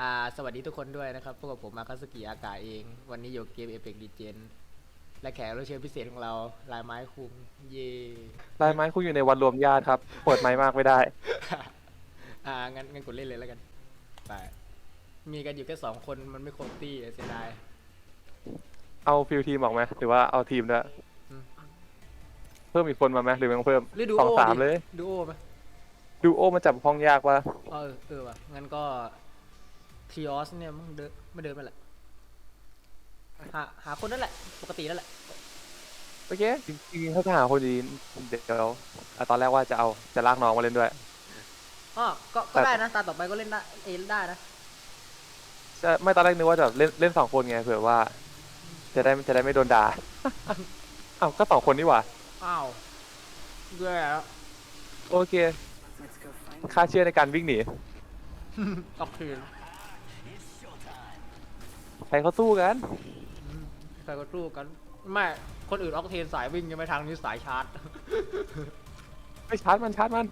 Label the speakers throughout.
Speaker 1: อ่าสวัสดีทุกคนด้วยนะครับพวกกับผมมาคาสกิอากาเอง วันนี้อยู่เกมเอเ c กดีเจนและแขกรับเชิญพิเศษของเราลายไม้คุงเย่
Speaker 2: ลายไม้คุณอยู่ในวันรวมญาติครับเปิดไม้มากไม่ได้
Speaker 1: อ่างั้นงั้นกดเล่นเลยแล้วกันไปมีกันอยู่แค่สองคนมันไม่ครบตี้เสียดาย
Speaker 2: เอาฟิลทีมออกไหมหรือว่าเอาทีมด้วย
Speaker 1: อืม
Speaker 2: เพิ่มอีกคนมาไหมหรือไม่ต้องเพิ่ม
Speaker 1: หรือดู
Speaker 2: สอง
Speaker 1: โอ
Speaker 2: สาม
Speaker 1: ดิ
Speaker 2: เลย
Speaker 1: ดูโอไหม
Speaker 2: ดูโอมาจับห้องยากว่ะ
Speaker 1: เออเออว่ะงั้นก็ ทีออสเนี่ยมันเดินไม่เดินมาแหละหาหาคนนั่นแหละ ปกตินั่นแหละ
Speaker 2: โอเคจริงๆถ้าจะหาคนดีเดี๋ยวอะตอนแรกว่าจะเอาจะลากน้องมาเล่นด้วย
Speaker 1: อ๋อก็ก็
Speaker 2: แต่
Speaker 1: ได้นะตาต่อไปก็เล่นได้เอเล่นได้นะ
Speaker 2: จะไม่ตอนแรกนึกว่าจะเล่นเล่นสองคนไงเผื่อว่า จะได้จะได้ไม่โดนด่าอ้าวก็สองคนนี่หว่า
Speaker 1: อ้าวแย่แล้ว
Speaker 2: โอเค ค่าเชื่อในการวิ่งหนี
Speaker 1: ออกคืน
Speaker 2: ใค รเขาสู้กัน
Speaker 1: ใครก็สู้กันไม่คนอื่นออกเทนสายวิ่งยังไม่ทางนี้สายชาร์จ
Speaker 2: ไม่ชาร์จมันชาร์จมัน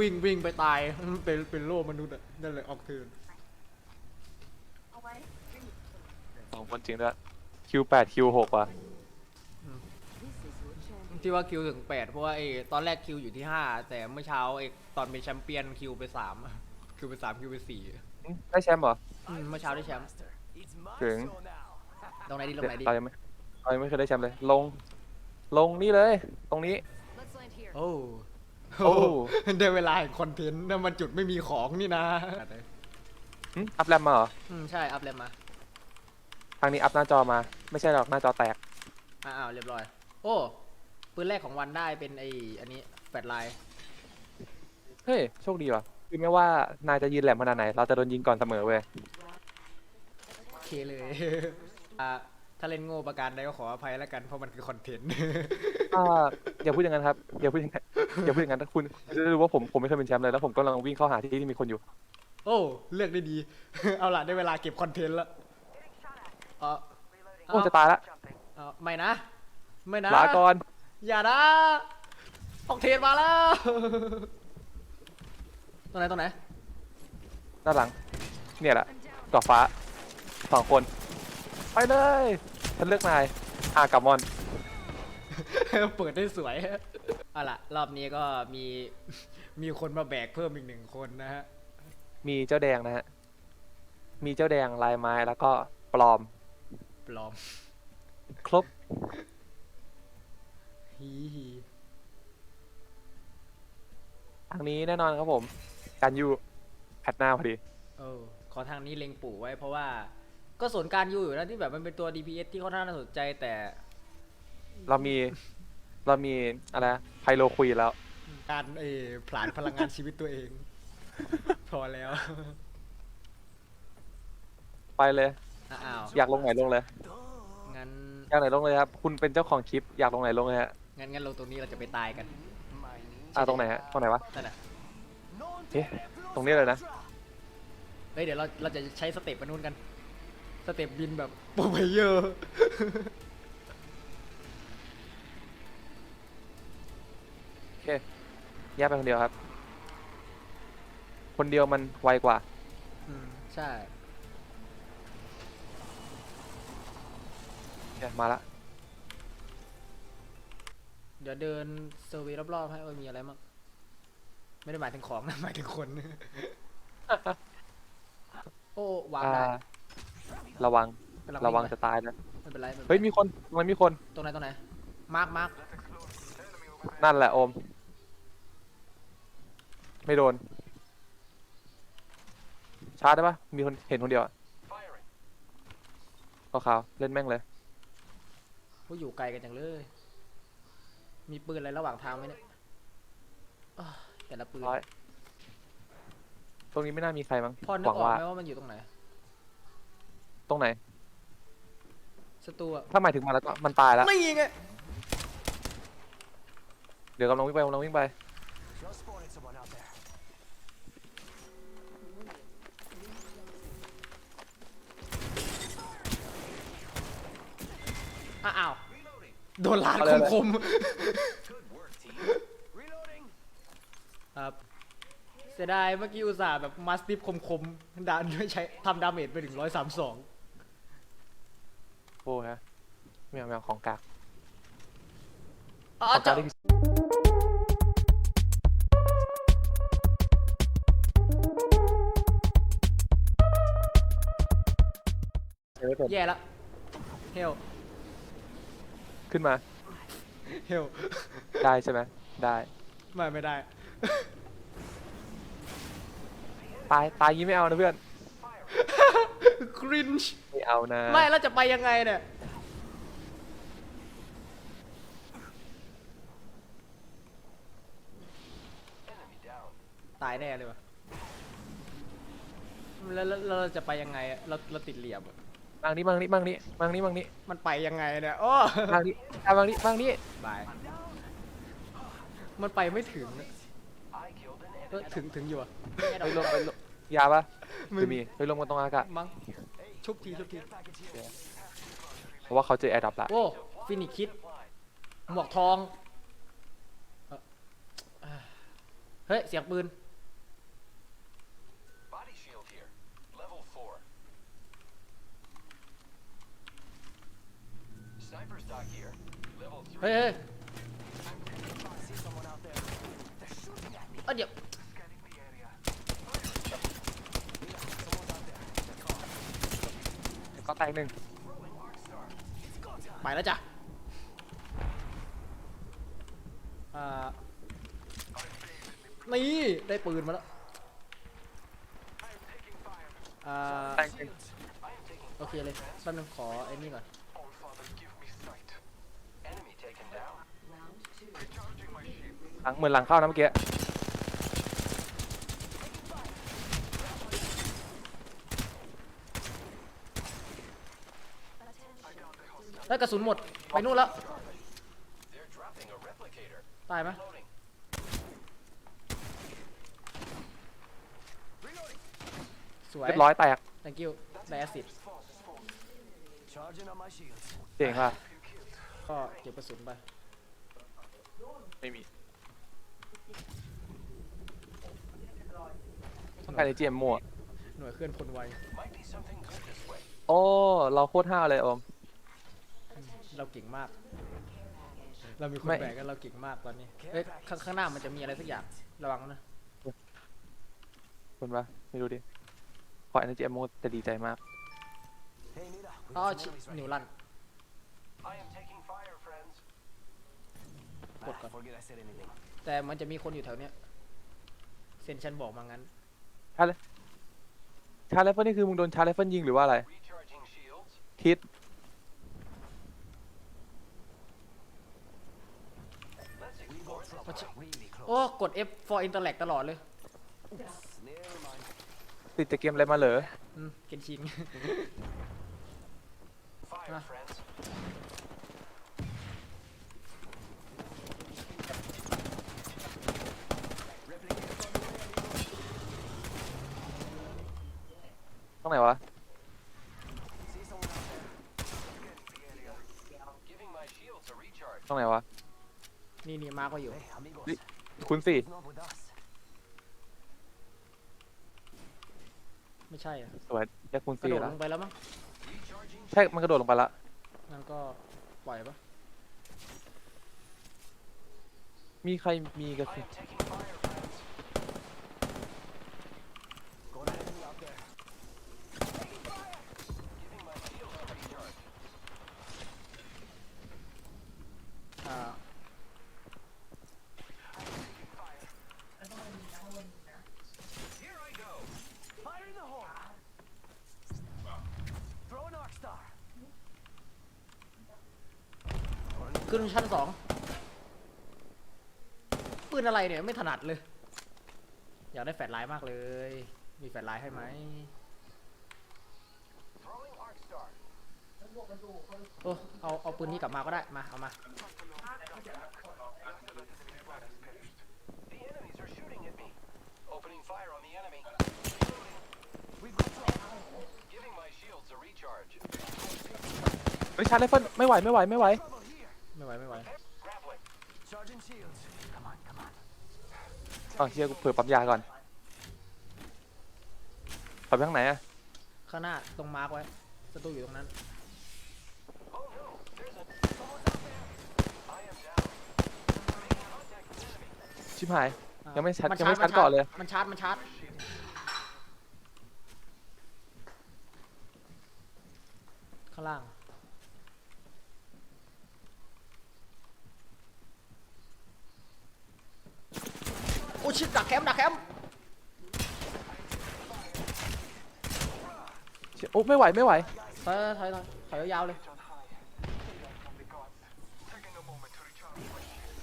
Speaker 1: วิ่งวิ่งไปตายเป็นเป็นโล่มนุษย์อะนั่นเลยออกเทน
Speaker 2: สองคนจริงด้วยคิวแปดคิวหกว่ะ
Speaker 1: ที่ว่าคิวถึงแปดเพราะว่าไอ้ตอนแรกคิวอยู่ที่ห้าแต่เมื่อเช้าไอ้ตอนเป็นแชมเปี้ยนคิวไปสามคิวไปสามคิวไปสี่
Speaker 2: อืม ได้แชมป์เหรอ
Speaker 1: อืมเมื่อเช้าได้แชมป์
Speaker 2: ถึง
Speaker 1: ตรงไหนดีตรงไหนดี
Speaker 2: เรายังไม่เรายังไม่เคยได้แชมป์เลย ลง ลงนี่เลย ตรงนี้
Speaker 3: Let's land here.
Speaker 1: โอ้
Speaker 2: โอ้
Speaker 1: ได้เวลาแห่งคอนเทนต์นั่นมันจุดไม่มีของนี่นะ
Speaker 2: หึอัพแรมมาเหรอ
Speaker 1: อืมใช่อัพเลยมา
Speaker 2: ทางนี้อัพหน้าจอมา ไม่ใช่หรอกหน้าจอแตก
Speaker 1: อ้าวเรียบร้อย โอ้ปืนแรกของวันได้เป็นไอ้อันนี้แปดลาย
Speaker 2: เฮ้ย โชคดีว่ะ คือไม่ว่านายจะยืนแหลมขนาดไหน เราจะโดนยิงก่อนเสมอเว้ย
Speaker 1: โอเคเลย อ่าถ้าเล่นโง่ประการใดก็ขออภัยแล้วกันเพราะมันคือคอนเทนต์
Speaker 2: อ่าอย่าพูดอย่างนั้นครับอย่าพูดอย่างนั้นอย่าพูดอย่างนั้นคุณจะรู้ว่าผมผมไม่เคยเป็นแชมป์เลยแล้วผมก็กำลังวิ่งเข้าหาที่ที่มีคนอยู่
Speaker 1: โอ้ เลือกได้ดี เอาล่ะได้เวลาเก็บคอนเทนต์แล้วเออ
Speaker 2: โอ้จะตายละ
Speaker 1: เอาไม่นะ ไม่นะ
Speaker 2: ลาก่อน
Speaker 1: อย่านะออกเทนมาแล้ว ตรงไหนตรงไหน
Speaker 2: ด้านหลัง เนี่ยแหละดอกฟ้าสองคน ไปเลย ฉันเลือกนายอากับมอน
Speaker 1: เปิดได้สวย เอาล่ะ รอบนี้ก็มีมีคนมาแบกเพิ่มอีกหนึ่งคนนะฮะ
Speaker 2: มีเจ้าแดงนะฮะ มีเจ้าแดงลายไม้แล้วก็ปลอม
Speaker 1: ปลอม
Speaker 2: ครบ
Speaker 1: ฮีฮี
Speaker 2: ทางนี้แน่นอนครับผม การยูแพทหน้าพอดี
Speaker 1: เออขอทางนี้เล็งปู่ไว้เพราะว่า ก็สวนการยูอยู่นะที่แบบมันเป็นตัว DPS ที่ค่อนข้างน่าสนใจแต่
Speaker 2: เรามีเรามีอะไรนะไพโลคุยแล้ว
Speaker 1: การเออผลาญพลังงานชีวิตตัวเอง พอแล้ว
Speaker 2: ไปเลย
Speaker 1: อ้าว
Speaker 2: อยากลงไหนลงเลย
Speaker 1: งั้น
Speaker 2: อยากไหนลงเลยครับคุณเป็นเจ้าของคลิปอยากลงไหนลงเลยฮะ
Speaker 1: งั้นงั้นลงตรงนี้เราจะไปตายกัน
Speaker 2: อ่าตรงไหนฮะตรงไหนวะ
Speaker 1: นั่นแหละ
Speaker 2: เอ๊ะตรงนี้เลยนะ
Speaker 1: เฮ้ยเดี๋ยวเราเราจะใช้สเต็ปมนุษย์กัน สเต็ปบินแบบโปรเพเยอร์
Speaker 2: โอเคแยกไปคนเดียวครับ คนเดียวมันไวกว่า
Speaker 1: อืมใช่
Speaker 2: เนี่ยมาละ
Speaker 1: เดี๋ยวเดินเซอร์เวย์รอบๆให้ว่ามีอะไรมั่ง ไม่ได้หมายถึงของนะหมายถึงคน โอ้วาง
Speaker 2: อ่า
Speaker 1: ได้
Speaker 2: ระวัง
Speaker 1: กำลัง
Speaker 2: ระวัง
Speaker 1: วิ่งไป
Speaker 2: จะตายนะ
Speaker 1: ไม่เป็นไรไม่เป็นไร
Speaker 2: เฮ้ยมีคนมันมีคน
Speaker 1: ตรงไหนตรงไหนมาร์กมาร์ก
Speaker 2: นั่นแหละโอม ไม่โดน ชาร์จได้ปะมีคนเห็นคนเดียวอะขาวๆเล่นแม่งเลย
Speaker 1: ว่าอยู่ไกลกันจังเลย มีปืนอะไรระหว่างทางไหมเนี่ยอ้าว แต่ละปืน
Speaker 2: ร้อย ตรงนี้ไม่น่ามีใครมั้ง
Speaker 1: พอนึ
Speaker 2: ห
Speaker 1: ก
Speaker 2: วัง
Speaker 1: ออก
Speaker 2: ว่า
Speaker 1: ไหมว่ามันอยู่ตรงไหน
Speaker 2: ตรงไหน
Speaker 1: ศัตรูอะ
Speaker 2: ถ้าหมายถึงมาแล้วก็มันตายแล้ว
Speaker 1: ไม่ไง
Speaker 2: เดี๋ยวกำลังวิ่งไปกำลังวิ่งไป
Speaker 4: Just spotted someone out there.
Speaker 1: อ้าวโดนลาด
Speaker 2: เอาเลย
Speaker 1: คม
Speaker 4: Good work, team. Reloading.
Speaker 1: ๆ ครับ เสียดายเมื่อกี้อุตส่าห์แบบมาสติปคมๆดานด้วยใช้ทำดาเมจไปถึงร้อยสามสอง
Speaker 2: โอ้ฮะไม่เอาไม่เอาของกาก
Speaker 1: อ๋อ
Speaker 2: ของกา
Speaker 1: จะ
Speaker 2: กที่ใช้ไม่เป็น
Speaker 1: แย่ละเฮล
Speaker 2: ขึ้นมา
Speaker 1: เฮล
Speaker 2: ได้ใช่ไหมได้
Speaker 1: ไม่ไม่ได้
Speaker 2: ตายตายยี่ไม่เอานะเพื่อน
Speaker 1: ครินช์
Speaker 2: ไม่เอานะ
Speaker 1: ไม่แล้วจะไปยังไงเนี่ย ตายแน่เลยวะแล้วแล้วแล้วเราจะไปยังไงอะเราเราติดเหลี่ยมอะ
Speaker 2: บางนี้บางนี้บางนี้บางนี้บางนี้
Speaker 1: มันไปยังไงเนี่ยโอ้
Speaker 2: บางนี้อะบางนี้บางนี้
Speaker 1: บายมันไปไม่ถึงอะ เอ้ยถึงถึงอยู่อะ
Speaker 2: ไปลงไปลงยาปะ
Speaker 1: ไม่
Speaker 2: จะมีไปลงกันตรงอากาศ
Speaker 1: มั้งชุบทีชุบที
Speaker 2: เพราะว่าเขาเจอแอร์ดับละ
Speaker 1: โอ้ฟินิกคิดหมวกทองเอ่ออ่าเฮ้ยเสียงปืน
Speaker 4: Body shield here. Level 4. Sniper stock here. Level 3.
Speaker 1: เฮ้ยเฮ้ย
Speaker 4: I see someone out there. They're shooting at me.
Speaker 1: เอ้ยเดี๋ยว
Speaker 4: Scanning the area. Mira, someone's out there. They're caught.
Speaker 2: ก็ แตกหนึ่ง
Speaker 4: Throwing arc star. It's go time.
Speaker 1: ไปแล้วจ้ะอ่านี่ได้ปืนมาแล้ว
Speaker 4: I'm taking fire.
Speaker 1: อ่า
Speaker 2: แตกหนึ่ง
Speaker 4: I am taking
Speaker 1: โอเคเลยแป๊บนึงขอไอ้นี่ก่อน
Speaker 4: All Father, give me sight. Enemy taken down. Recharging my shield.
Speaker 2: หลังเหมือนหลังเข้านะเมื่อกี้
Speaker 1: ได้กระสุนหมด ไปนู่นแล้ว
Speaker 4: They're dropping a replicator.
Speaker 1: ตายไหม
Speaker 4: Loading.
Speaker 1: สวย
Speaker 2: เรียบร้อยแตก
Speaker 1: thank you ได้แอซิด
Speaker 4: Charging on my shields.
Speaker 2: เจ๋งป่ะ
Speaker 1: ก็เก็บกระสุนไป
Speaker 2: ไม่มีต้องการไอเจมมั่ว
Speaker 1: หน่วยเคลื่อนพลไว
Speaker 4: Might be something good this way.
Speaker 2: โอ้ เราโคตรห้าวเลยอม
Speaker 1: เราเก่งมาก เรามีคน
Speaker 2: ไม่
Speaker 1: แบกกันเราเก่งมากตอนนี้ เอ้ยข้างข้างหน้ามันจะมีอะไรสักอย่างระวังนะ
Speaker 2: คุณปะไม่รู้ดิ ขอไอเจมมั่วแต่ดีใจมาก
Speaker 4: Hey, Nita. We
Speaker 1: อ๋อ
Speaker 4: got some
Speaker 1: ชิ
Speaker 4: enemies right
Speaker 1: นิว
Speaker 4: here.
Speaker 1: ลัน
Speaker 4: I am taking fire, friends.
Speaker 1: What
Speaker 4: Ah,
Speaker 1: the-
Speaker 4: forget I said anything.
Speaker 1: แต่มันจะมีคนอยู่แถวเนี้ยเซนชันบอกมางั้น
Speaker 2: ชาร์จไรเฟิลนี่คือมึงโดนชาร์จไรเฟิลยิงหรือว่าอะไร
Speaker 4: Recharging shields.
Speaker 2: คิด
Speaker 1: โอ้
Speaker 4: close.
Speaker 1: กด F for interact ตลอดเลย
Speaker 4: Never mind.
Speaker 2: ติดจากเกมอะไรมาเหรอ
Speaker 1: อืมเกนชิน
Speaker 4: Fire,
Speaker 1: Ah.
Speaker 4: friends.
Speaker 2: ต้องไหนวะ
Speaker 4: See someone out there. Scanning the area. Giving my shields a recharge.
Speaker 2: ต้องไหนวะ
Speaker 1: นี่นี่มาก็อยู่
Speaker 4: Hey, amigos.
Speaker 2: คุณสี่
Speaker 4: It's not with us.
Speaker 1: ไม่ใช่อะ
Speaker 2: สวยแค่คุณ
Speaker 1: กระ
Speaker 2: สี่
Speaker 1: โดด
Speaker 2: แล้
Speaker 1: ล
Speaker 2: ว
Speaker 1: งไปแล้วมั้ง
Speaker 4: Recharging
Speaker 2: ใช่มันกระโดดลงไปละ
Speaker 1: นั่นก็ปล่อยปะ
Speaker 2: มีใครมีกระ
Speaker 4: I
Speaker 2: สุน
Speaker 4: am taking fire, friends. Got an enemy out there. Taking fire. Giving my shields a recharge.
Speaker 1: อ่า
Speaker 4: Here I go. Fire in the hole. Throw an arc star.
Speaker 1: ชั้นสองปืนอะไรเนี่ยไม่ถนัดเลย อยากได้แฟลชไลท์มากเลย มีแฟลชไลท์ให้ไหมโอ้เอาเอาปืนนี้กลับมาก็ได้มาเอามา
Speaker 2: ไม่ยชาร์จไรเฟิลไม่ไหวไม่ไหวไม่ไหว
Speaker 1: ไม่ไหวไม่ไหว
Speaker 4: Grappling. Charging shields. Come on, come on.
Speaker 2: อ๋อเชียกูเผื่อปั๊มยาก่อนถอยไปทางไหนอะ
Speaker 1: ข้างหน้าตรงมาร์กไว้ศัตรูอยู่ตรงนั้น
Speaker 4: Oh no, there's a. Someone's out there. I am down. Making contact with enemy.
Speaker 2: ชิบหาย
Speaker 1: อะ
Speaker 2: ยังไม่ชัด
Speaker 1: น
Speaker 2: ยังไม่
Speaker 1: ชา
Speaker 2: ชั
Speaker 1: ร์
Speaker 2: ด
Speaker 1: จ
Speaker 2: ก่อนเลย
Speaker 1: มันชาร์จ มันชาร์จ ข้างล่าง โอ้ชิดดักแคมป์ดักแคมป์
Speaker 2: โอ้ไม่ไหวไม่ไหว
Speaker 1: ถอยถอยถอยถอยยาวๆเลย
Speaker 4: On high. From the gods. Taking a moment to recharge my shield.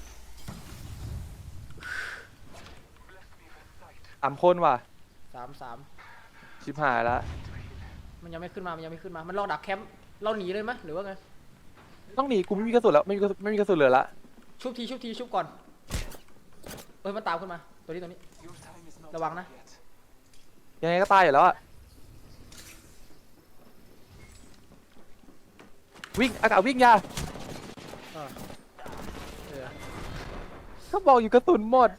Speaker 4: Bless me with sight.
Speaker 2: สามคนว่ะ
Speaker 1: สามสาม
Speaker 2: ชิบหายละ
Speaker 1: มันยังไม่ขึ้นมา มันยังไม่ขึ้นมา มันรอดักแคมป์ เราหนีเลยไหมหรือว่าไง
Speaker 2: ต้องหนีกูไม่มีกระสุนแล้วไม่มีกระสุนไม่มีกระสุนเหลือละ
Speaker 1: ชุบทีชุบทีชุบก่อนเอ้ยมันตามขึ้นมา ตัวนี้ตัวนี้
Speaker 4: Your time is not
Speaker 1: ระวังนะ
Speaker 4: yet.
Speaker 2: ยังไงก็ตายอยู่แล้วอะวิ่งอากาศวิ่งยา
Speaker 1: เออเออ
Speaker 2: เขาบอกอยู่กระสุนหมด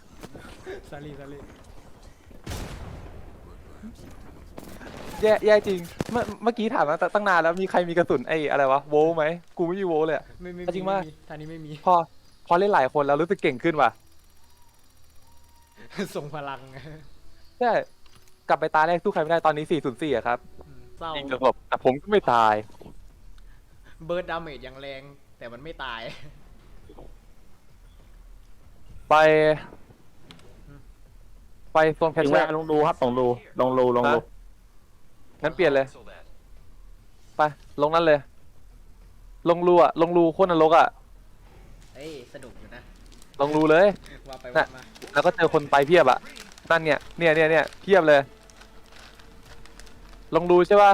Speaker 1: ซาลีซาลี
Speaker 2: แย่แย่จริง เมื่อเมื่อกี้ถามมาตั้งนานแล้วมีใครมีกระสุนไอ้อะไรวะโวลไหมกูไม่มีโวลเลยอะ
Speaker 1: ไม่ไม่
Speaker 2: จริงปะ
Speaker 1: ไม่มีทางนี้ไม่มี
Speaker 2: พอพอเล่นหลายคนแล้วรู้สึกเก่งขึ้นว่ะ
Speaker 1: ส่งพลัง
Speaker 2: ใช่กลับไปตาแรกสู้ใครไม่ได้ตอนนี้404อะครับ
Speaker 1: อืมเศร้า
Speaker 2: ยิงกระสบแต่ผมก็ไม่ตาย
Speaker 1: เบิร์ดดาเมจอย่างแรง แต่มันไม่ตาย
Speaker 2: ไป ไปโซนแคช
Speaker 3: ถึง
Speaker 2: เช
Speaker 3: เว
Speaker 2: อ
Speaker 3: ลา
Speaker 2: ร์
Speaker 3: ลงดูครับลงดูลงรูลงรู
Speaker 2: ฮะงั้นเปลี่ยนเลย
Speaker 4: Cancel that.
Speaker 2: ไป ลงนั่นเลย ลงรูอะลงรูโคตรนรกอะ
Speaker 1: เอ้ยสนุกอยู่นะ
Speaker 2: ลงรูเลย
Speaker 1: ว่าไป
Speaker 2: น่ะ
Speaker 1: ว่ามา
Speaker 2: แล้วก็เจอคนไปเพียบอะนั่นเนี่ย เนี่ยเนี่ยเนี่ยเพียบเลยลงรูใช่ป่ะ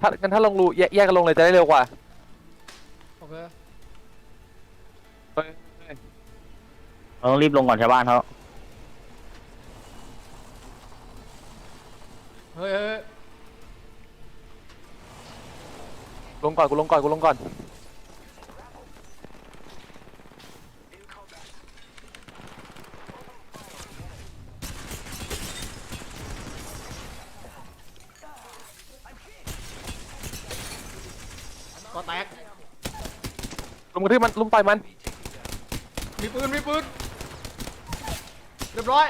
Speaker 2: ถ้างั้นถ้าลงรูแยกแยกกันลงเลยจะได้เร็วกว่า
Speaker 1: โอเค
Speaker 2: เฮ้ยเฮ้ย
Speaker 3: เราต้องรีบลงก่อนชาวบ้านเขา
Speaker 1: เฮ้ยเฮ้ย
Speaker 2: ลงก่อนกูลงก่อนกูลงก่อน
Speaker 1: ก็แตก
Speaker 2: ลงกระทืบมันลุมต่อยมัน
Speaker 1: มีปืน มีปืน เรียบร้อย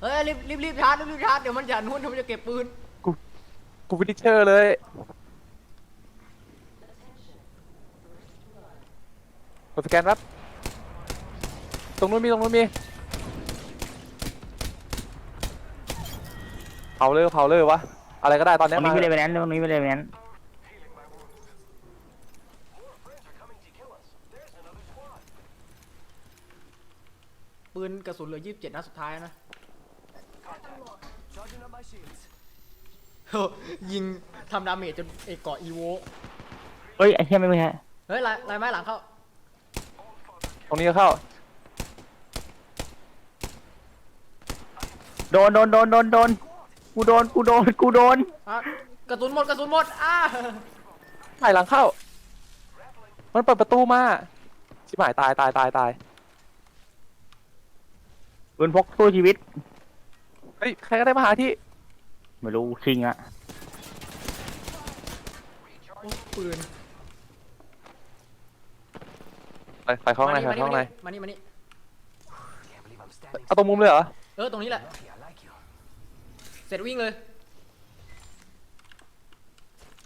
Speaker 1: เฮ้ยรีบรีบรีบชาร์จรีบรีบชาร์จเดี๋ยวมันจะนุ่นเดี๋ยวมันจะเก็บปืน
Speaker 2: กูฟินิชเชอร์เลยกดสแกนครับตรงนู้นมีตรงนู้นมีเผาเลยเผาเลยวะ อะไรก็ได้ตอน
Speaker 3: ต
Speaker 2: นี้
Speaker 3: รงนี้
Speaker 2: มา
Speaker 3: ไม่เลยไปนั้นตรงนี้ไม่เลยไปนั้น
Speaker 4: More friends are coming to kill us. There's another squad.
Speaker 1: ปืนกระสุนเหลือยี่สิบเจ็ดนัดสุดท้ายนะ
Speaker 4: Charging up my shields.
Speaker 1: ยิงทำดาเมจจนเอกเกาะอีโว
Speaker 3: เฮ้ยไอ้เหี้ยไม่ไม่ใช่
Speaker 1: เฮ้ยลายลายไม้หลังเข้า
Speaker 2: ตรงนี้ก็เข้า
Speaker 3: โดนโดนโดนโดนโดน กูโดนกูโดนกูโดน
Speaker 1: อะกระสุนหมดกระสุนหมดอ้า
Speaker 2: หายหลังเข้า มันเปิดประตูมา ชิบหายตายตายตายตาย
Speaker 3: ปืนพกสู้ชีวิต
Speaker 2: เฮ้ย ใครก็ได้มาหาที่
Speaker 3: ไม่รู้ชิงอะ
Speaker 1: โอ้ปืน
Speaker 2: ไปไปเข้าข้างในไปเข้าข้างใน
Speaker 1: มานี่มานี่
Speaker 4: Can't believe I'm standing
Speaker 2: เอาตรงมุมเลยเหรอ
Speaker 1: เออตรงนี้แหละ
Speaker 4: lucky. I like you.
Speaker 1: เส ร็จวิ่งเลย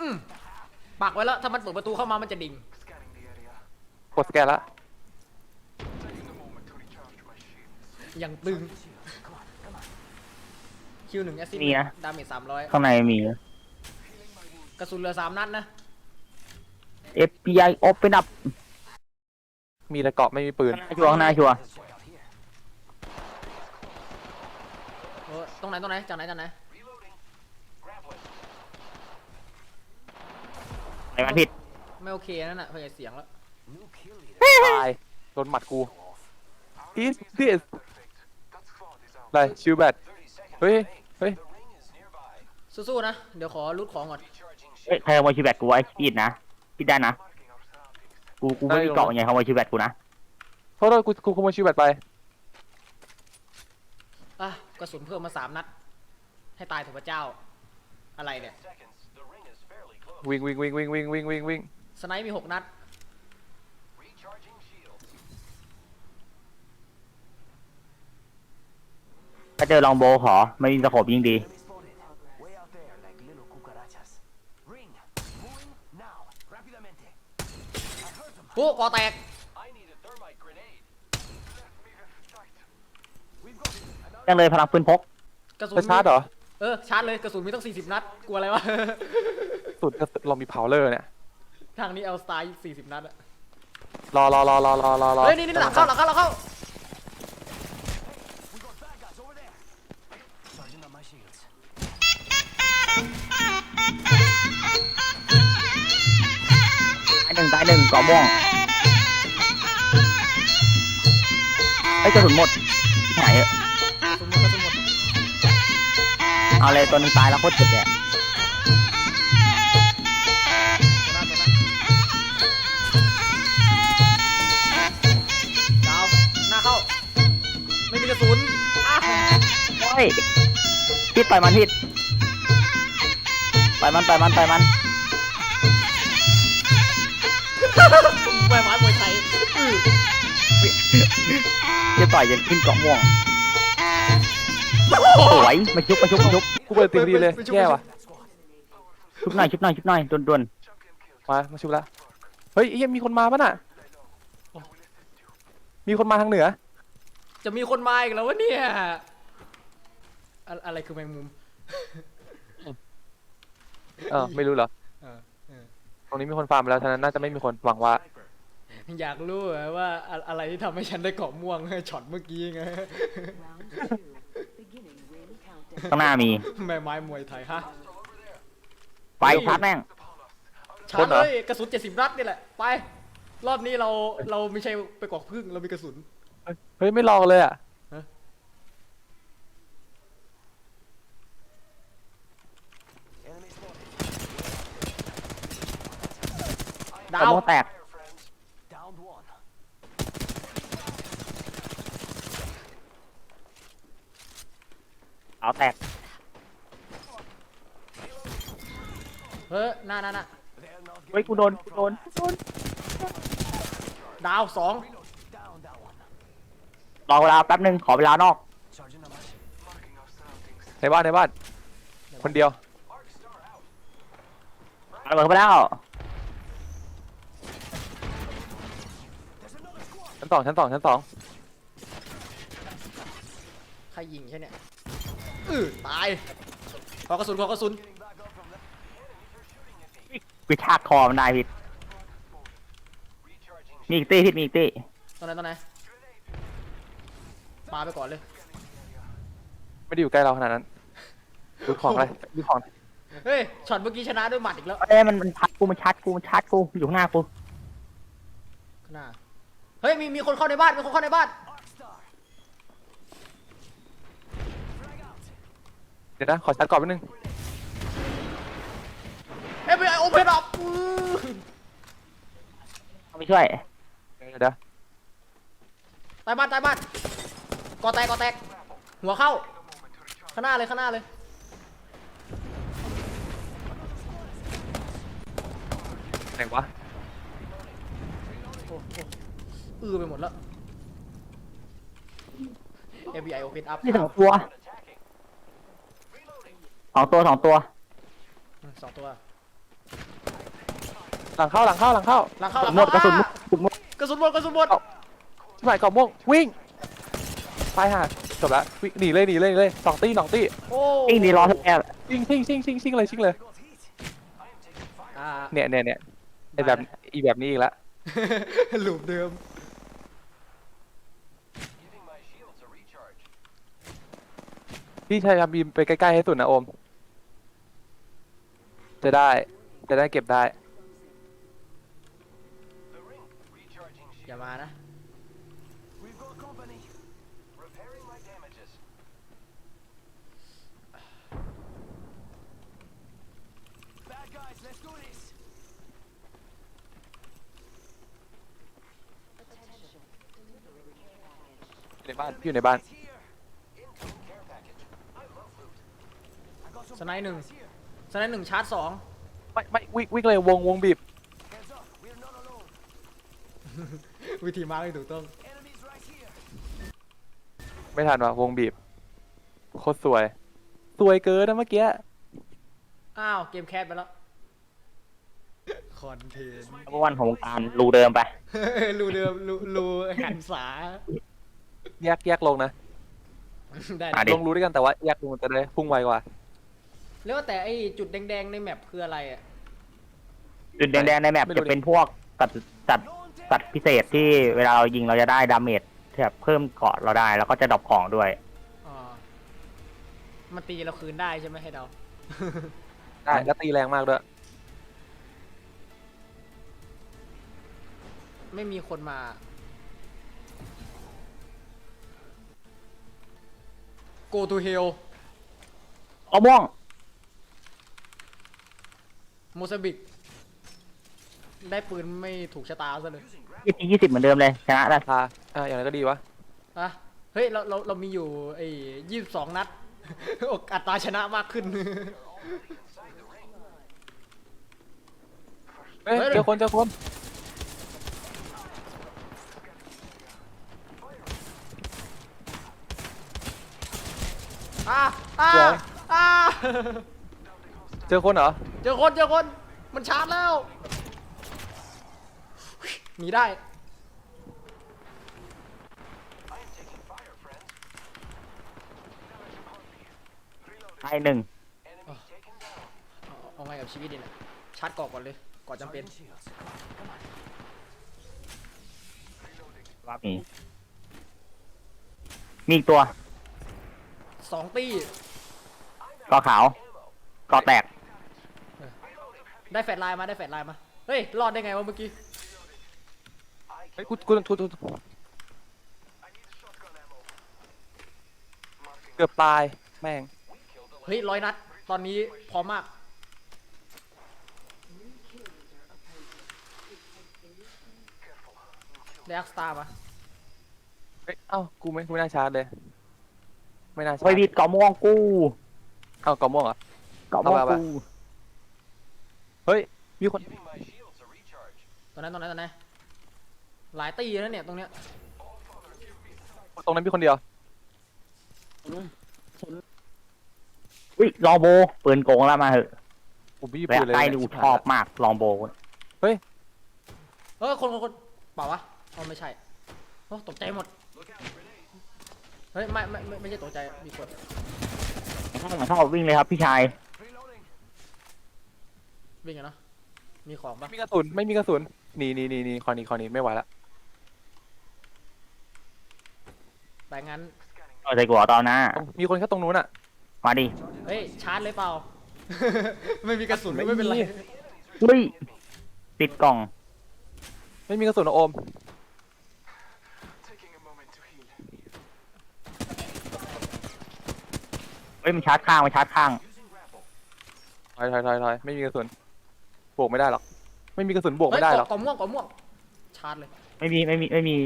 Speaker 1: อืมปักไว้แล้ว ถ้ามันเปิดประตูเข้ามามันจะดิ่ง
Speaker 4: Scanning the area.
Speaker 2: กดสแกนละ
Speaker 4: Taking a moment to recharge my shields.
Speaker 1: อย่างตึง คิวหนึ่งแอสซิดดาเมจสามร้อย
Speaker 3: ข้างในมี
Speaker 1: กระสุนเหลือสามนัดนะ
Speaker 3: FBI open up
Speaker 2: มีแต่เกาะไม่มีปืน
Speaker 3: ชัวร์ข้างหน้าชัวร์
Speaker 1: เออต รงไหนตรงไหนจากไหนจากไหน
Speaker 4: Reloading. Grappling.
Speaker 3: ไหนมันผิด
Speaker 1: ไม่โอเคนั่นน่ะเพราะเสียงแล้ว
Speaker 4: New kill leader.
Speaker 2: ตายโดนหมัดกู is this
Speaker 4: Perfect. That squad is out.
Speaker 2: อะไรชิวแบต
Speaker 4: 30 seconds
Speaker 2: เฮ้ย
Speaker 4: remain.
Speaker 2: เฮ้ย
Speaker 4: The ring is nearby.
Speaker 1: สู้ๆนะ เดี๋ยวขอรูดของก่อน
Speaker 4: Recharging
Speaker 3: เฮ้ย
Speaker 4: shield.
Speaker 3: ใครขโมยชีวิตกูไว้พีดนะพีดได้นะ
Speaker 4: Marking our surroundings.
Speaker 3: กูกูไม่มีเกาะไงขโมยชีวิตกูนะ
Speaker 2: โทษโทษกูกูขโมยชิวแบตไป
Speaker 1: กระสุนเพิ่มมาสามนัด ให้ตายเถอะพระเจ้า อะไรเนี่ย
Speaker 4: Seconds. The ring is fairly close.
Speaker 2: วิ่งวิ่งวิ่งวิ่งวิ่งวิ่งวิ่งวิ่ง
Speaker 1: สไนป์มีหกนัด
Speaker 4: Recharging shields.
Speaker 3: ถ้าเจอลองโบว์ขอไม่มีสโคบยิงดี
Speaker 4: Enemy spotted. Way out there, like little cucarachas. Ring. Moving now. Rápidamente. I heard them.
Speaker 1: โอ้กอแตก
Speaker 4: I need a thermite grenade. We've got another
Speaker 3: ยังเลยพลังปืนพก
Speaker 1: กระสุน
Speaker 2: จะชาร์จเหรอ
Speaker 1: เออชาร์จเลยกระสุนมีตั้งสี่สิบนัดกลัวอะไรวะ
Speaker 2: สุดกระสุนเรามีเผาเลอร์เนี่ย
Speaker 1: ทางนี้เอาสไตล์สี่สิบนัดอะ
Speaker 2: รอรอรอรอรอรอรอ
Speaker 1: เฮ้ยนี่นี่หลังเข้าหลังเข้าหลังเข้า
Speaker 4: We got bad guys over there. Charging on my shields.
Speaker 3: ตายหนึ่งตายหนึ่งเกาะม่วงไอ้ยกระสุนหมดที่ไหนอะ เอาเลยตัวหนึงตายแล้วโคตรเจ็บเลย
Speaker 1: ตัวหน้าตัวหน้าดาวหน้าเข้า ไม่มีกระสุนอ้าว
Speaker 3: เฮ้ยพิษต่อยมันพิษต่อยมันต่อยมันต่อยมัน
Speaker 1: ใบไม้มวยไทยอื้อ
Speaker 3: จะต่อยจะขึ้นเกาะม่วง สวยมาชุบมาชุบมาชุบ
Speaker 2: กูเปิดตีพอดีเลยแย่ว่ะ
Speaker 3: ชุบหน่อยชุบหน่อยชุบหน่อยด่วน
Speaker 2: มามาชุบละเฮ้ยเฮ้ยมีคนมาปะน่ะมีคนมาทางเหนือ
Speaker 1: จะมีคนมาอีกแล้ววะเนี่ยอะอะไรคือแมงมุม
Speaker 2: เออไม่รู้เหรอ
Speaker 1: เออเออ
Speaker 2: ตรงนี้มีคนฟาร์มไปแล้วฉะนั้นน่าจะไม่มีคนหวังว่า
Speaker 1: อยากรู้อะว่าอะอะไรที่ทำให้ฉันได้เกาะม่วง ช็อตเมื่อกี้ไง
Speaker 5: Round two.
Speaker 3: ข้างหน้ามี
Speaker 1: แม่ไม้มวยไทยฮะ
Speaker 3: ไปชาร์จแม่ง
Speaker 1: ชาร์จเลยกระสุนเจ็ดสิบนัดนี่แหละไป รอบนี้เราเราไม่ใช่ไปกอกพึ่งเรามีกระสุน
Speaker 2: เฮ้ยไม่รอเลยอะ
Speaker 4: enemy spotted.
Speaker 1: ดา
Speaker 3: เกาะ
Speaker 1: ว
Speaker 3: ม่วงแตก
Speaker 4: Fire, friends. Downed one.
Speaker 3: เอาแตก
Speaker 1: เฮ้ยหน้าหน้าหน้า
Speaker 4: They're not
Speaker 3: เฮ้ย
Speaker 4: getting
Speaker 3: กูโดนกูโดนกูโดน
Speaker 1: ดาวสอง
Speaker 4: down that one.
Speaker 3: รอเวลาแป๊บนึงขอเวลานอก
Speaker 4: Charging on my shield. Marking our surroundings.
Speaker 2: ในบ้านในบ้านคนเดียว
Speaker 4: Arc star out.
Speaker 3: เอาระเบิดเข้าไปแล้ว
Speaker 4: There's another squad.
Speaker 2: ชั้นสองชั้นสองชั้นสอง
Speaker 1: ใครยิงใช่เนี่ย อือตายขอกระสุนขอกระสุน
Speaker 4: Getting back up from that. Enemies are shooting at me.
Speaker 3: ไปชาร์จคอมันได้พิษ
Speaker 4: Recharging
Speaker 3: มีอีกตี้พิษมีอีกตี้
Speaker 1: ตอนไหนตอนไหนปาไปก่อนเลย
Speaker 2: ไม่ได้อยู่ใกล้เราขนาดนั้นดูของอะไรดูของ
Speaker 1: เฮ้ยช็อตเมื่อกี้ชนะด้วยหมัดอีกแล้ว
Speaker 3: เอ้ยมันมันชาร์จกูมันชาร์จกูมันชาร์จกูอยู่ข้างหน้ากู
Speaker 1: ข้างหน้าเฮ้ยมีมีคนเข้าในบ้านมีคนเข้าในบ้าน
Speaker 2: เดี๋ยวนะ ขอชาร์จก่อนแป๊บนึง
Speaker 1: เอ้ยไปโอเพนอัพ
Speaker 3: เอาไปช่วย
Speaker 2: เดี๋ยวเดี๋ยว
Speaker 1: ตายบ้านตายบ้านก่อแตกก่อแตก หัวเข้า ข้างหน้าเลยข้างหน้าเลย
Speaker 2: ไหนวะ
Speaker 1: โอ้โหอื้อไปหมดแล้ว FBI open up
Speaker 3: นี่สองตัว
Speaker 4: Attacking. Reloading.
Speaker 3: สองตัวสองตัว
Speaker 1: สองตัว
Speaker 2: หลังเข้าหลังเข้าหลังเข้า
Speaker 1: หลังเข้าหลัง
Speaker 3: หมดกระสุนหม
Speaker 1: อ่า
Speaker 3: ดกระสุนหมด
Speaker 1: กระสุนหมดกระสุนหมด
Speaker 2: ชิบหายเกาะม่วงวิ่งไปหาจบละวิ่งหนีเลยหนีเลยหนีเลยสองตีสองตี
Speaker 1: โอ้
Speaker 3: อิงดีรอแทบ
Speaker 2: ชิงชิงชิงชิงชิงเลยชิงเลย
Speaker 4: Got heat. I am taking fire.
Speaker 1: อ่า
Speaker 2: เนี่ยเนี่ยเนี่ยไอแบบอีแบบนี้อีกแล้ว
Speaker 1: ลูปเดิม
Speaker 4: Giving my shields a recharge.
Speaker 2: พี่ชายทำบีมไปใกล้ๆให้สุดนะโอม จะได้ จะได้เก็บได้
Speaker 4: The ring. Recharging
Speaker 1: อย่า
Speaker 4: shield.
Speaker 1: มานะ
Speaker 4: We've got company. Repairing my damages. Bad guys, let's do this.
Speaker 5: Attention. Delivering care package.
Speaker 2: ในบ้านพี่อยู่ในบ้าน
Speaker 4: It's here. Incoming care package.
Speaker 1: สไนด์หนึ่ง สไนด์หนึ่งชาร์จสอง
Speaker 2: ไม่ไม่วิ่งวิ่งเลยวงวงบีบ
Speaker 1: วิธีมาร์กที่ถูกต้อง
Speaker 2: ไม่ทันว่ะวงบีบโคตรสวย สวยเกินนะเมื่อกี้
Speaker 1: อ้าวเกมแคสไปแล้วคอนเทนต์
Speaker 3: เมื่อวันของวงการรูเดิมไป
Speaker 1: รูเดิมรูรูหันษา
Speaker 2: แยกแยกลงนะ
Speaker 1: ได้
Speaker 3: อะ
Speaker 1: นะ
Speaker 3: ดิ
Speaker 2: ลงรู้ด้วยกันแต่ว่าแยกลงมันจะได้พุ่งไวกว่า
Speaker 1: แล้วว่าแต่ไอจุดแดงๆในแมปคืออะไรอะ
Speaker 3: จุดแดงๆในแมป
Speaker 2: ไม่รู้
Speaker 3: จะเป็นพวกสัตว์สัตว์สัตว์พิเศษที่เวลาเรายิงเราจะได้ดาเมจที่แบบเพิ่มเกราะเราได้แล้วก็จะดรอปของด้วย
Speaker 1: อ๋อมันตีเราคืนได้ใช่ไหมให้เดา
Speaker 2: ได้แล้วตีแรงมากด้วย
Speaker 1: ไม่มีคนมา go to hell
Speaker 3: เอาม่วง
Speaker 1: โมซัมบิก ได้ปืนไม่ถูกชะตาซะเลย
Speaker 3: ยี่สิบยี่สิบเหมือนเดิมเลยชนะแล้ว
Speaker 2: พาอ่าอย่างไรก็ดีวะ
Speaker 1: อะเฮ้ย เรา เรา เรามีอยู่ไอ้ยี่สิบสองนัด โอกอัตราชนะมากขึ้น
Speaker 2: เฮ้ย
Speaker 1: เฮ้ย
Speaker 2: เจอคนเจอคน
Speaker 1: อ่าอ่าอ่า
Speaker 2: เจอคนเหรอ
Speaker 1: เจอคนเจอคน มันชาร์จแล้วหนีได้
Speaker 4: I am taking fire, friends.
Speaker 3: ไอหนึ่ง
Speaker 4: Enemy taken down.
Speaker 1: เอาเอาไงกับชีวิตดีเนี่ยชาร์จเกาะก่อนเลยเก่อนจำเป็น
Speaker 3: ว่ามีมีอีกตัว
Speaker 1: สองตี้
Speaker 3: เกาะขาวเกาะแตก
Speaker 1: ได้แฟลชไลน์มาได้แฟลชไลน์มา เฮ้ย รอดได้ไงวะเมื่อกี้
Speaker 2: เฮ้ยกูกูกูกูเกือบตายแม่ง
Speaker 1: เฮ้ยร้อยนัด ตอนนี้พร้อมมาก ได้อักสตาร์มา
Speaker 2: เฮ้ยเอ้ากูไม่กูไม่น่าชาร์จเลย ไม่น่าชา
Speaker 3: เฮ้ย
Speaker 2: ร์จ
Speaker 3: พี่เกาะม่วงกู
Speaker 2: เอ้ากอม่วงเหรอ
Speaker 3: เกาะม่วง
Speaker 2: เอาไป
Speaker 3: กู
Speaker 2: เฮ้ย มีคน
Speaker 4: Giving my shields a recharge.
Speaker 1: ตอนนั้นตอนนั้นตอนนั้นหลายตีแล้วเนี่ยตรงเนี้ย
Speaker 2: ตรงนั้นมีคนเดียว
Speaker 3: อุ้ยลองโบปืนโกงแล้วมาเหอะ
Speaker 2: ผมไม่มี
Speaker 3: ระ
Speaker 2: ปื
Speaker 3: ยะ
Speaker 2: นเลย
Speaker 3: ใกล้
Speaker 2: เนี่ย
Speaker 3: ดู
Speaker 2: ชิบ
Speaker 3: ช
Speaker 2: หาย
Speaker 3: อบ
Speaker 2: ละ
Speaker 3: มากลองโบ
Speaker 1: เออคนคนคนเปล่าวะอ๋อไม่ใช่โอ้ตกใจหมดเฮ้ยไม่ไม่ไม่ไม่ใช่ตกใจมีคน
Speaker 3: ชอบวิ่งเลยครับพี่ชาย
Speaker 1: วิ่งอะเนาะมีของปะ
Speaker 2: ไม่มีกระสุนไม่มีกระสุนหนีหนีหนีหนีคอนี้คอนี้ไม่ไหวละ
Speaker 1: แต่งั้น
Speaker 3: เอาใจกลัวตอนหน้า
Speaker 2: ตรงมีคนแค่ตรงนู้นอะ
Speaker 3: มาดิ
Speaker 1: เฮ้ยชาร์จเลยเปล่า ไม่มีกระสุนไม่เป็นไร
Speaker 2: ไม่มี
Speaker 3: อุ้ยติดกล่อง
Speaker 2: ไม่มีกระสุนนะโอม
Speaker 4: Taking a moment to heal.
Speaker 3: เฮ้ยมันชาร์จข้างมันชาร์จข้าง
Speaker 4: Using grapple.
Speaker 2: ถอยถอยถอยถอยไม่มีกระสุน บวกไม่ได้หรอก ไม่มีกระสุนบวก
Speaker 1: เฮ้ย
Speaker 2: ไม่ได้หรอก
Speaker 1: เกาะม่วงเกาะม่วงชาร์จเลย
Speaker 3: ไม่มีไม่มีไม่มี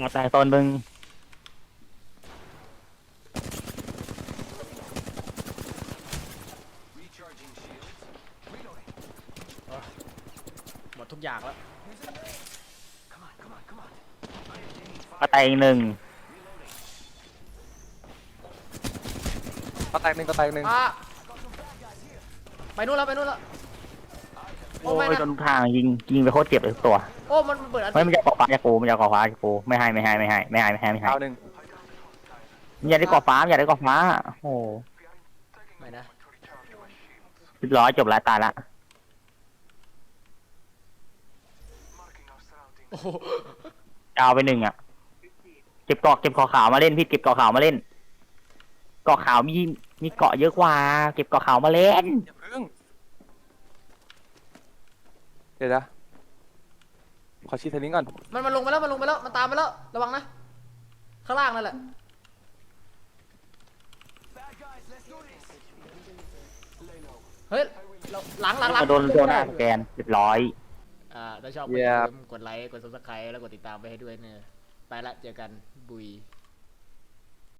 Speaker 3: มาแต่ตนมึง
Speaker 4: Recharging shields.
Speaker 1: หมดทุกอย่างแล้ว
Speaker 4: Come on, come on, come on.
Speaker 3: มาแต่อีกหนึ่ง
Speaker 2: กระแตกหนึ่งกระแตกหนึ่ง
Speaker 1: อะไปนู่นแล้วไปนู่นแล้วโอ้
Speaker 3: โอ้
Speaker 1: ไม่
Speaker 3: ย
Speaker 1: นะ
Speaker 3: จนทางยิงยิงไปโคตรเจ็บเลยตัว
Speaker 1: โอ้มันมันเปิดอัน
Speaker 3: เฮ้ยมันจะเกาะฟ้าจะกูมันจะเกาะฟ้าจะกูไม่ให้ไม่ให้ไม่ให้ไม่ให้ไม่ให้ไม่ให้
Speaker 2: ดาวหนึ่ง
Speaker 3: มันอยากได้เกาะฟ้ามันอยากได้เกาะฟ้าโอ้โห
Speaker 1: ไม่นะ
Speaker 3: เรียบร้อยจบแล้วตายละ
Speaker 4: Marking our surroundings.
Speaker 1: โอ้โห
Speaker 3: ดาวไปหนึ่งอะเก็บเกาะเก็บเกาะขาวมาเล่นพี่เก็บเกาะขาวมาเล่น เกาะขาวมีมีเกาะเยอะกว่า เก็บเกาะขาวมาเล่น
Speaker 2: อย่าพึ่งเดี๋ยวนะขอชีทเทนนิงก่อน
Speaker 1: มันมันลงไปแล้วมันลงไปแล้วมันตามไปแล้วระวังนะข้างล่างนั่นแหละ
Speaker 4: Bad guys, let's do this. Lay low.
Speaker 1: เฮ้ยเราหลังหลังหลัง
Speaker 3: โดนโดนหน้าสแกนเรียบร้อย
Speaker 1: อ่าถ้าชอบก็อย่าลืมกดไลค์กด subscribe แล้วกดติดตามไปให้ด้วยเนอะไปละเจอกันบุย